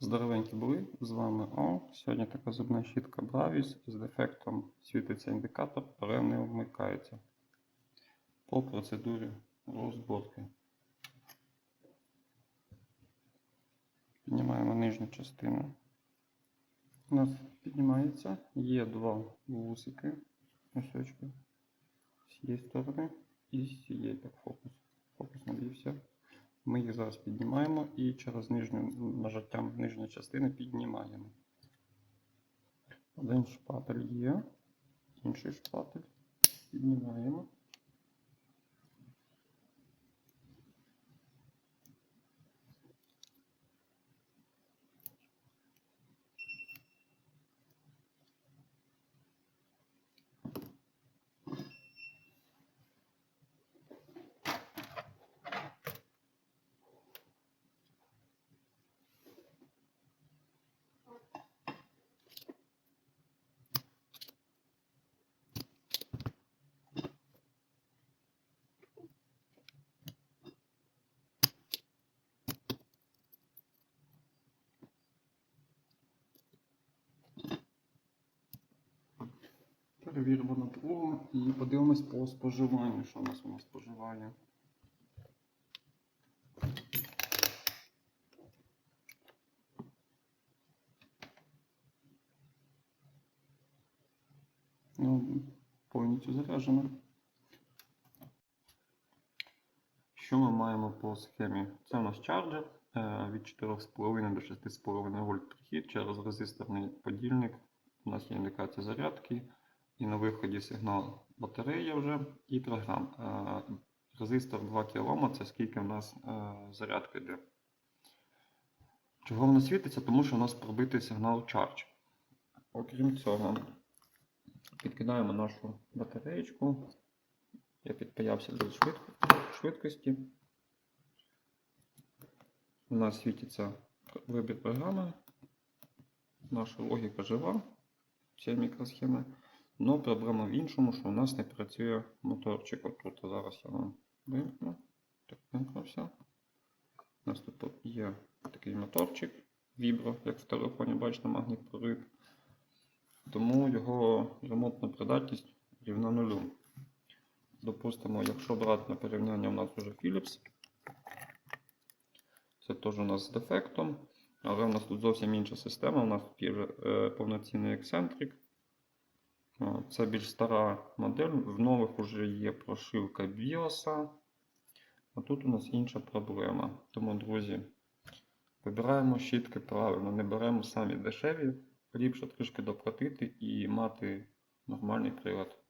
Здоровенькі були, з вами О. Сьогодні така зубна щітка Bravis з дефектом світиться індикатор, але не вмикається. По процедурі розборки. Піднімаємо нижню частину. У нас піднімається, є два вусики, носочки з цієї сторони і з цієї так фокус. Фокус навівся. Ми їх зараз піднімаємо і через нижню нажаттям нижньої частини піднімаємо. Один шпатель є, інший шпатель піднімаємо. Перевіримо напругу і подивимось по споживанню, що у нас вона споживає. Ну, повністю заряджена. Що ми маємо по схемі? Це у нас чарджер е, від 4,5 до 6,5 вольт прихід через резисторний подільник. У нас є індикація зарядки. І на виході сигнал батареї вже і програм. Е, Резистор 2 кОм це скільки в нас е, зарядка йде. Чого воно світиться? Тому що у нас пробитий сигнал Charge. Окрім цього, підкидаємо нашу батареєчку. Я підпаявся до швидко- швидкості. У нас світиться вибір програми. Наша логіка жива. Ця мікросхема. Но проблема в іншому, що у нас не працює моторчик. От тут зараз я вам вимкну. Так, вимкнувся. У нас тут є такий моторчик вібро, як в телефоні, бачите, магніт прорив. Тому його ремонтна придатність рівна нулю. Допустимо, якщо брати на порівняння, у нас вже Philips. Це теж у нас з дефектом, але у нас тут зовсім інша система. У нас тут є е, повноцінний ексцентрик. О, Це більш стара модель. В нових вже є прошивка BIOS. А тут у нас інша проблема. Тому, друзі, вибираємо щітки правильно, не беремо самі дешеві, ліпше трішки доплатити і мати нормальний прилад.